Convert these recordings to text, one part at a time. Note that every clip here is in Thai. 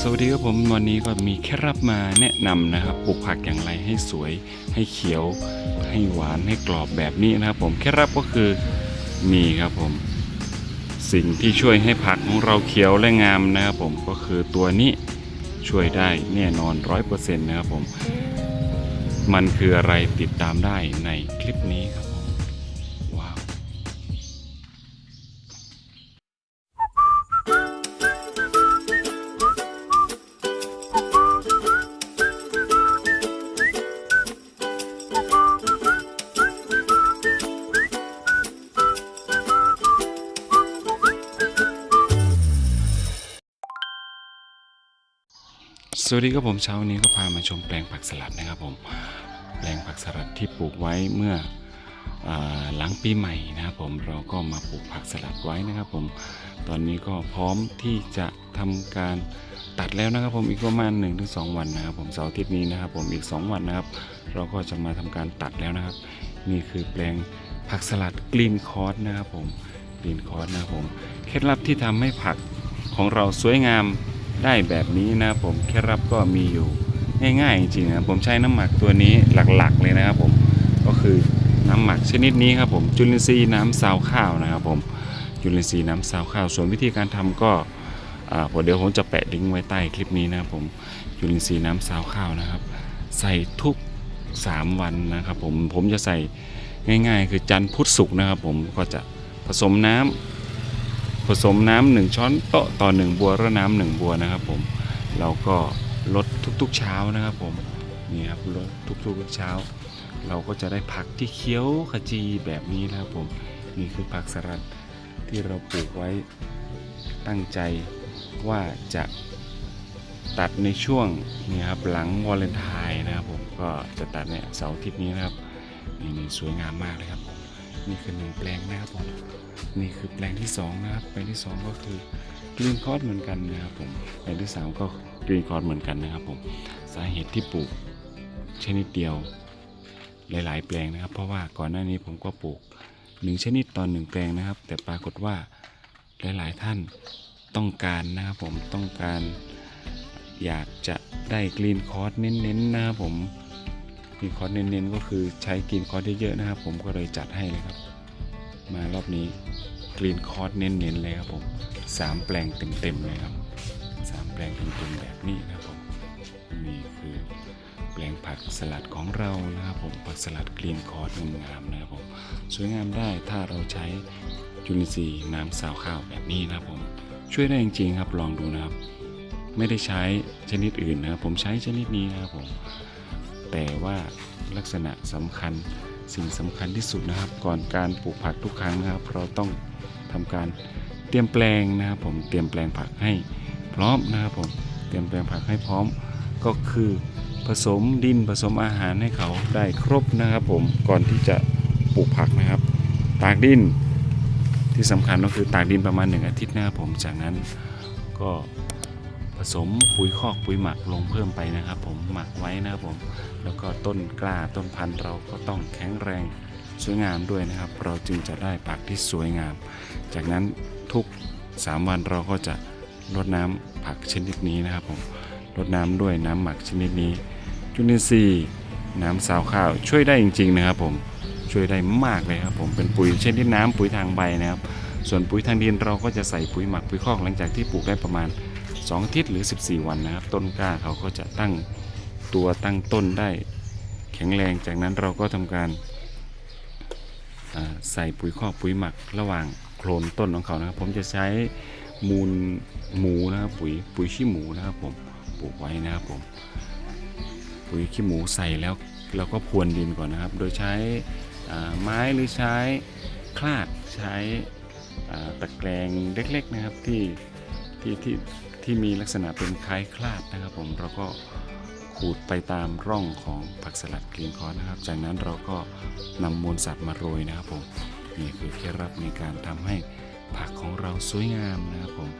สวัสดีครับผมวันนี้ก็มีแค่รับมาแนะนำนะครับปลูกผักอย่างไรให้สวย ให้เขียว ให้หวานให้กรอบแบบนี้นะครับ ผมแค่รับก็คือมีครับผม สิ่งที่ช่วยให้ผักของเราเขียวและงามนะครับผมก็คือตัวนี้ช่วยได้แน่นอนร้อยเปอร์เซ็นต์นะครับผม มันคืออะไรติดตามได้ในคลิปนี้ครับ สวัสดีครับผมเช้านี้ก็พามาชมแปลงผักสลัดนะครับผมแปลงผักสลัดที่ปลูกไว้เมื่ออหลังปีใหม่นะครับผมเราก็มาปลูกผักสลัดไว้นะครับผมตอนนี้ก็พร้อมที่จะทำการตัดแล้วนะครับผมอีกประมาณ1-2วันนะครับผมเสาร์อาทิตย์นี้นะครับผมอีก 2 วันนะครับ เราก็จะมาทำการตัดแล้วนะครับ นี่คือแปลงผักสลัดกรีนคอร์สนะครับผมกรีนคอร์สนะครับผมเคล็ดลับที่ทำให้ผักของเราสวยงาม ได้แบบนี้นะผมเคล็ดลับก็มีอยู่ง่ายๆจริงๆนะผมใช้น้ำหมักตัวนี้หลักๆเลยนะครับผมก็คือน้ำหมักชนิดนี้ครับผมจุลินทรีย์น้ำซาวข้าวนะครับผมจุลินทรีย์น้ำซาวข้าว ส่วนวิธีการทำก็อ่าเดี๋ยวผมจะแปะลิงก์ไว้ใต้คลิปนี้นะครับผมจุลินทรีย์น้ำซาวข้าวนะครับ ใส่ทุก 3 วันนะครับผมผมจะใส่ง่ายๆ คือจันทร์พุธศุกร์นะครับผมก็จะผสมน้ำ ผสมน้ำหนึ่งช้อนโต๊ะต่อหนึ่งบัวและน้ำหนึ่งบัวนะครับผมเราก็ลดทุกๆเช้านะครับผมนี่ครับลดทุกๆเช้า เราก็จะได้ผักที่เคี้ยวขจีแบบนี้นะครับผมนี่คือผักสลัดที่เราปลูกไว้ตั้งใจว่าจะตัดในช่วงนี่ครับหลังวาเลนไทน์นะครับผมก็จะตัดเนี่ยเสาร์อาทิตย์นี้นะครับนี่นี่สวยงามมากเลยครับผมนี่คือหนึ่งแปลงนะครับผม นี่คือแปลงที่2นะครับแปลงที่ 2 ก็คือกรีนคอร์สเหมือนกันนะครับผมแปลงที่ 3 ก็กรีนคอร์สเหมือนกันนะครับผมสาเหตุที่ปลูกชนิดเดียวหลาย ๆ แปลงนะครับ เพราะว่าก่อนหน้านี้ผมก็ปลูกหนึ่งชนิดตอนหนึ่งแปลงนะครับ แต่ปรากฏว่าหลาย ๆ ท่านต้องการนะครับผมต้องการอยากจะได้กรีนคอร์สเน้น ๆ นะครับผมกรีนคอร์สเน้น ๆ ก็คือใช้กรีนคอร์สเยอะ ๆ นะครับ ผมก็เลยจัดให้เลยครับ มารอบนี้กรีนคอร์สเน้นๆเลยครับผมสามแปลงเต็มๆเลยครับสามแปลงเต็มๆแบบนี้นะครับผมนี่คือแปลงผักสลัดของเรานะครับผมผักสลัดกรีนคอร์สงามๆนะครับผมสวยงามได้ถ้าเราใช้จุลินทรีย์น้ำสาวข้าวแบบนี้นะครับผมช่วยได้จริงๆครับลองดูนะครับ ไม่ได้ใช้ชนิดอื่นนะครับผมใช้ชนิดนี้นะครับผมแต่ว่าลักษณะสำคัญ สิ่งสำคัญที่สุดนะครับ ก่อนการปลูกผักทุกครั้งนะครับ เราต้องทำการเตรียมแปลงนะครับผมเตรียมแปลงผักให้พร้อมนะครับผมเตรียมแปลงผักให้พร้อมก็คือผสมดินผสมอาหารให้เขาได้ครบนะครับผมก่อนที่จะปลูกผักนะครับ ตากดินที่สำคัญก็คือตากดินประมาณหนึ่งอาทิตย์นะครับผมจากนั้นก็ สมปุ๋ยคอกปุ๋ยหมักลงเพิ่มไปนะครับ ผมหมักไว้นะครับผมแล้วก็ต้นกล้าต้นพันธุ์เราก็ต้องแข็งแรงสวยงามด้วยนะครับ เราจึงจะได้ผักที่สวยงาม จากนั้นทุก 3 วันเราก็จะรดน้ำผักชนิดนี้นะครับผมรดน้ำด้วยน้ำหมักชนิดนี้ จุลินทรีย์น้ำสาวข้าวช่วยได้จริง ๆ นะครับผมช่วยได้มากเลยครับผมเป็นปุ๋ยชนิดน้ำปุ๋ยทางใบนะครับ ส่วนปุ๋ยทางดินเราก็จะใส่ปุ๋ยหมักปุ๋ยคอกหลังจากที่ปลูกได้ประมาณ 2อาทิตย์หรือ 14 วันนะครับ ต้นกล้าเขาก็จะตั้งตัวตั้งต้นได้ แข็งแรงจากนั้นเราก็ทำการาใส่ปุ๋ยคอกปุ๋ยหมักระหว่างโคลนต้นของเขานะครับ ผมจะใช้มูลหมูนะครับปุ๋ยปุ๋ยขี้หมูนะครับผมปลูกไว้นะครับผมปุ๋ยขี้หมูใส่แล้วเราก็พรวนดินก่อนนะครับ โดยใช้ไม้หรือใช้คลาดใช้ตะแกรงเล็กๆนะครับที่ที่ที่ ที่มีลักษณะเป็นคล้ายคลาดนะครับ ผมเราก็ขูดไปตามร่องของผักสลัดกรีนคอร์สนะครับ จากนั้นเราก็นำมูลสัตว์มาโรยนะครับผมนี่คือเคล็ดลับในการทำให้ผักของเราสวยงามนะครับผม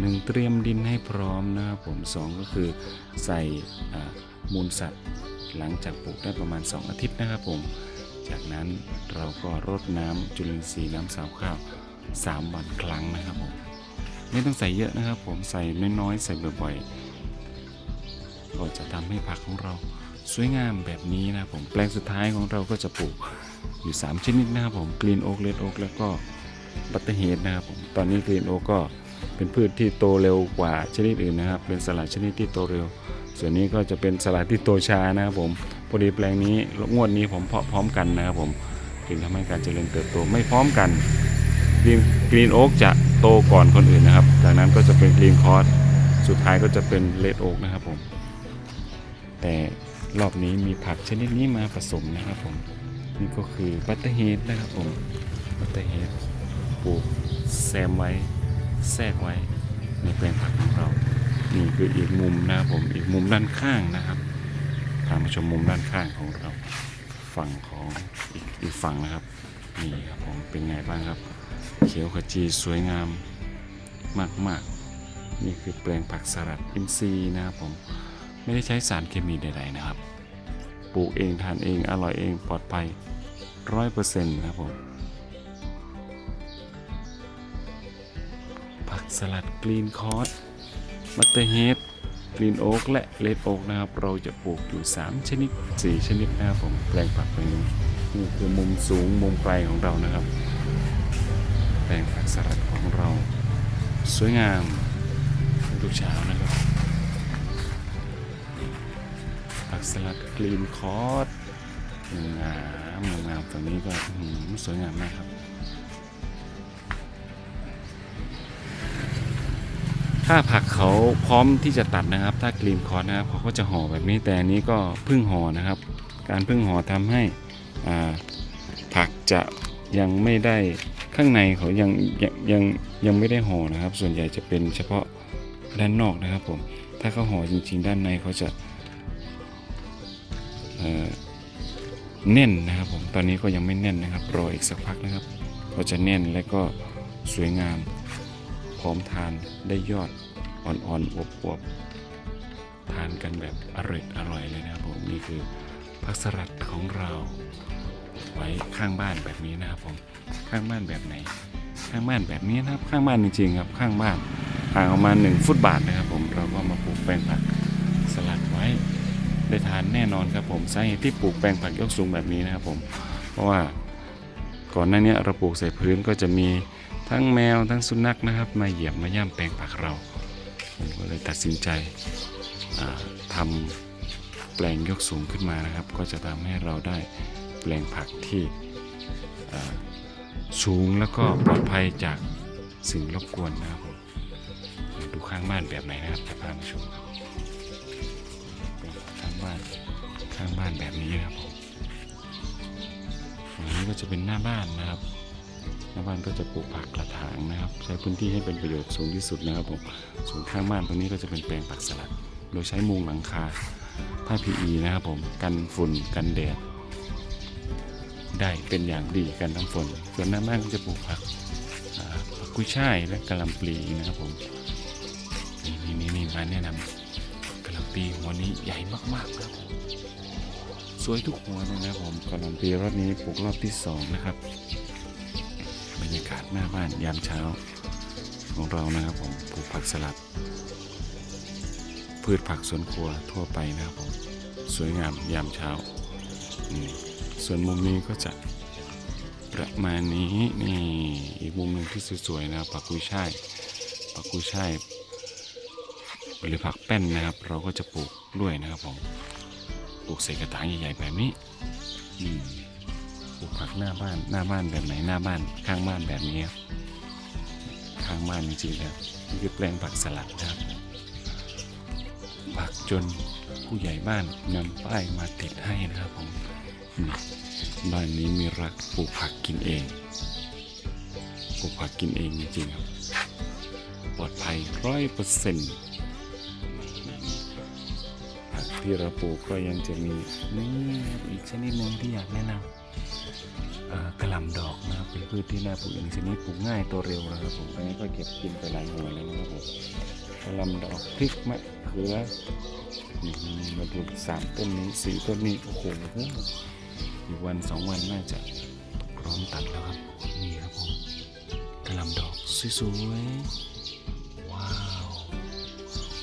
หนึ่งเตรียมดินให้พร้อมนะครับผมสองก็คือใส่มูลสัตว์หลังจากปลูกได้ประมาณ 2 อาทิตย์นะครับผม จากนั้นเราก็รดน้ำจุลินทรีย์น้ำสาวข้าว 3 วันครั้งนะครับผม ไม่ต้องใส่เยอะนะครับ ผมใส่น้อยๆใส่บ่อยๆก็จะทำให้ผักของเราสวยงามแบบนี้นะผมแปลงสุดท้ายของเราก็จะปลูกอยู่ 3 ชนิดนะครับผมกรีนโอ๊กเลดโอ๊กแล้วก็บัตเตอร์เฮดนะครับผมตอนนี้กรีนโอ๊กก็เป็นพืชที่โตเร็วกว่าชนิดอื่นนะครับ เป็นสลัดชนิดที่โตเร็ว ส่วนนี้ก็จะเป็นสลัดที่โตช้านะครับผมพอดีแปลงนี้งวดนี้ผมเพาะพร้อมกันนะครับผมจึงทำให้การเจริญเติบโตไม่พร้อมกันกรีนกรีนโอ๊กจะ โตก่อนคนอื่นนะครับ จากนั้นก็จะเป็นกรีนคอร์สสุดท้ายก็จะเป็นเลดโอ๊กนะครับผม แต่รอบนี้มีผักชนิดนี้มาผสมนะครับผม นี่ก็คือบัตเตอร์เฮดนะครับผม บัตเตอร์เฮดปลูกแซมไว้แทรกไว้ในแปลงผักของเรา นี่คืออีกมุมนะครับผม อีกมุมด้านข้างนะครับพามาชมมุมด้านข้างของเรา ฝั่งของอีกอีกฝั่งนะครับ นี่ครับผม เป็นไงบ้างครับ เขียวขจีสวยงามมากๆ นี่คือแปลงผักสลัดอินทรีย์นะครับผมไม่ได้ใช้สารเคมีใดๆนะครับ ปลูกเองทานเองอร่อยเองปลอดภัยร้อยเปอร์เซ็นต์ครับผมผักสลัดกรีนคอร์สมัตเตอร์เฮดกรีนโอ๊กและเลดโอ๊กนะครับ เราจะปลูกอยู่ 3 ชนิด 4 ชนิดนะครับผมแปลงผักแปลงนี้นี่คือมุมสูงมุมไกลของเรานะครับ แปลงผักสลัดของเรา สวยงามทุกเช้านะครับ ผักสลัดกรีนคอร์สงามงามงามฝั่งนี้ก็สวยงามมากครับ ถ้าผักเขาพร้อมที่จะตัดนะครับ ถ้ากรีนคอร์สนะครับเขาก็จะห่อแบบนี้แต่อันนี้ก็พึ่งห่อนะครับ การพึ่งห่อทำให้ผักจะยังไม่ได้ ข้างในเขายังยังยังยังไม่ได้ห่อนะครับ ส่วนใหญ่จะเป็นเฉพาะด้านนอกนะครับผมถ้าเขาห่อจริง ๆ ด้านในเขาจะเอ่อแน่นนะครับผมตอนนี้ก็ยังไม่แน่นนะครับรออีกสักพักนะครับก็จะแน่นและก็สวยงาม พร้อมทานได้ยอดอ่อนๆอวบๆทานกันแบบอร่อยอร่อยเลยนะครับผมนี่คือผักสลัดของเรา ไว้ข้างบ้านแบบนี้นะครับผมข้างบ้านแบบไหน ข้างบ้านแบบนี้นะครับ ข้างบ้านจริงๆครับ ข้างบ้านห่างออกมา1ฟุตบาทนะครับผมเราก็มาปลูกแปลงผักสลัดไว้ ได้ทานแน่นอนครับผมสาเหตุที่ปลูกแปลงผักยกสูงแบบนี้นะครับผม เพราะว่าก่อนหน้านี้เราปลูกใส่พื้นก็จะมีทั้งแมวทั้งสุนัขนะครับ มาเหยียบมาย่ำแปลงผักเราผมก็เลยตัดสินใจอ่าทำแปลงยกสูงขึ้นมานะครับ ก็จะทำให้เราได้ แปลงผักที่สูงแล้วก็ปลอดภัยจากสิ่งรบกวนนะครับผมดูข้างบ้านแบบไหนนะครับจะพามาชมครับข้างบ้านข้างบ้านแบบนี้นะครับผมฝั่งนี้ก็จะเป็นหน้าบ้านนะครับหน้าบ้านก็จะปลูกผักกระถางนะครับ ใช้พื้นที่ให้เป็นประโยชน์สูงที่สุดนะครับผมส่วนข้างบ้านตรงนี้ก็จะเป็นแปลงผักสลัด โดยใช้มุงหลังคาผ้า PE นะครับผมกันฝุ่นกันแดด ได้เป็นอย่างดีกันทั้งฝน ส่วนหน้าบ้านก็จะปลูกผักผักกุ้ยช่ายและกะหล่ำปลีนะครับผมนี่นี่นี่นี่มาแนะนำกะหล่ำปลีหัวนี้ใหญ่มากๆครับผมสวยทุกหัวเลยนะครับผมกะหล่ำปลีรอบนี้ปลูกรอบที่สองนะครับบรรยากาศหน้าบ้านยามเช้าของเรานะครับผมปลูกผักสลัด พืชผักสวนครัวทั่วไปนะครับผมสวยงามยามเช้าอืม ส่วนมุมนี้ก็จะประมาณนี้นี่อีกมุมหนึ่งที่สวยๆนะครับผักกุยช่ายผักกุยช่ายหรือผักแป้นนะครับ เราก็จะปลูกด้วยนะครับผมปลูกใส่กระถางใหญ่ๆแบบนี้ปลูกผักหน้าบ้านหน้าบ้านแบบไหนหน้าบ้านข้างบ้านแบบนี้ครับข้างบ้านจริงๆแล้วนี่คือแปลงผักสลัดนะครับผักจนผู้ใหญ่บ้านนำป้ายมาติดให้นะครับผม บ้านนี้มีรักปลูกผักกินเองปลูกผักกินเองจริงๆครับ ปลอดภัยร้อยเปอร์เซ็นต์ผักที่เราปลูกก็ยังจะมีนี่อีกชนิดหนึ่งที่อยากแนะนำอ่ากระหล่ำดอกนะครับเป็นพืชที่น่าปลูกอย่างชนิดปลูกง่ายโตเร็วนะครับผมอันนี้ก็เก็บกินไปหลายหัวแล้วนะครับผมกระหล่ำดอกพริกมะเขือนี่มาดูสามต้นนี้สี่ต้นนี้โอ้โห อีกวันสองวันน่าจะพร้อมตัดแล้วครับ นี่ครับผมกระหล่ำดอกสวยๆ ว้าว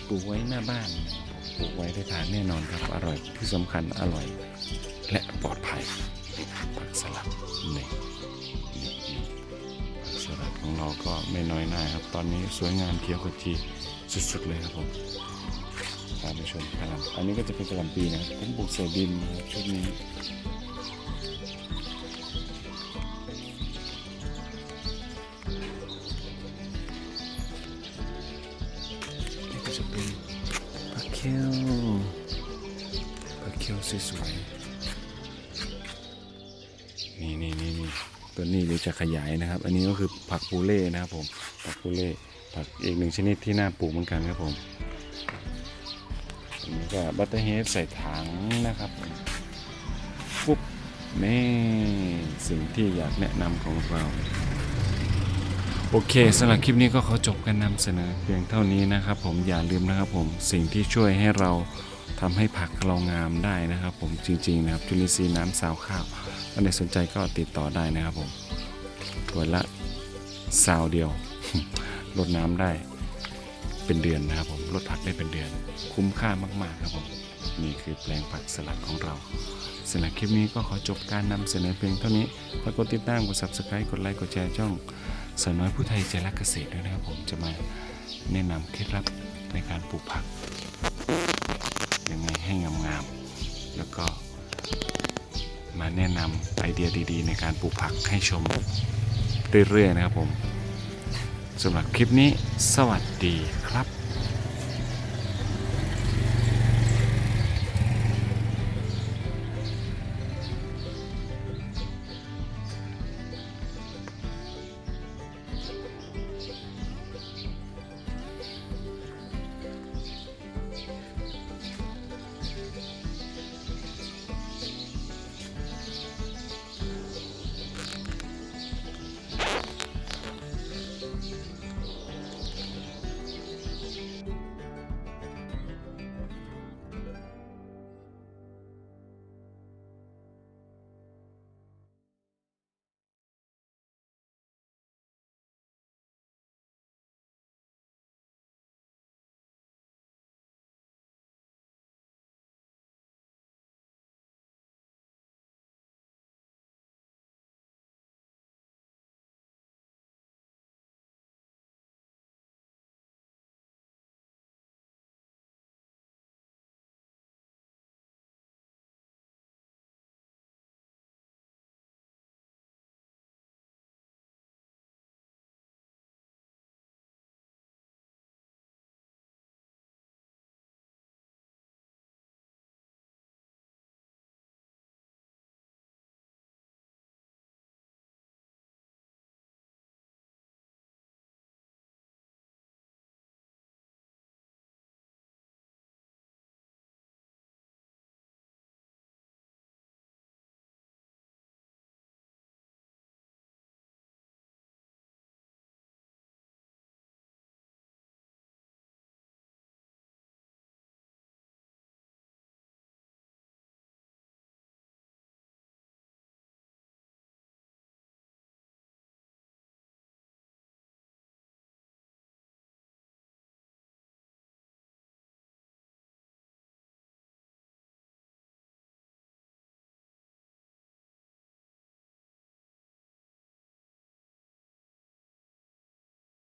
ปลูกไว้หน้าบ้านปลูกไว้ได้ทานแน่นอนครับ อร่อยที่สำคัญอร่อย และปลอดภัยผักสลัดนี่นี่นี่ผักสลัดของเราก็ไม่น้อยหน้าครับ ตอนนี้สวยงามเขียวขจีสุดๆเลยครับผมพาไปชมกระลำอันนี้ก็จะเป็นกระหลำปีนะครับผมปลูกใส่ดินนะครับชุดนี้ จะเป็นผักเคียวผักเคียวสวยๆนี่นี่นี่นี่ตัวนี้เดี๋ยวจะขยายนะครับ อันนี้ก็คือผักปูเล่นะครับผมผักปูเล่ผักอีกหนึ่งชนิดที่น่าปลูกเหมือนกันครับผมอันนี้ก็บัตเตอร์เฮดใส่ถังนะครับปุ๊บนี่สิ่งที่อยากแนะนำของเรา โอเคสำหรับคลิปนี้ก็ขอจบการนำเสนอเพียงเท่านี้นะครับ ผมอย่าลืมนะครับ ผมสิ่งที่ช่วยให้เราทำให้ผักเรางามได้นะครับ ผมจริงๆนะครับจุลินทรีย์น้ำซาวข้าวถ้าใครสนใจก็ติดต่อได้นะครับผมตัวละซาวเดียวลดน้ำได้เป็นเดือนนะครับ ผมลดผักได้เป็นเดือน คุ้มค่ามากๆครับผมนี่คือแปลงผักสลัดของเรา สำหรับคลิปนี้ก็ขอจบการนำเสนอเพียงเท่านี้ฝากกดติดตามกด subscribe กดไลค์กดแชร์ช่องสาวน้อยผู้ไทยใจรักเกษตรด้วยนะครับผมจะมาแนะนำเคล็ดลับในการปลูกผักยังไงให้งามๆแล้วก็มาแนะนำไอเดียดีๆ ในการปลูกผักให้ชมเรื่อยๆนะครับผมสำหรับคลิปนี้ สวัสดีครับ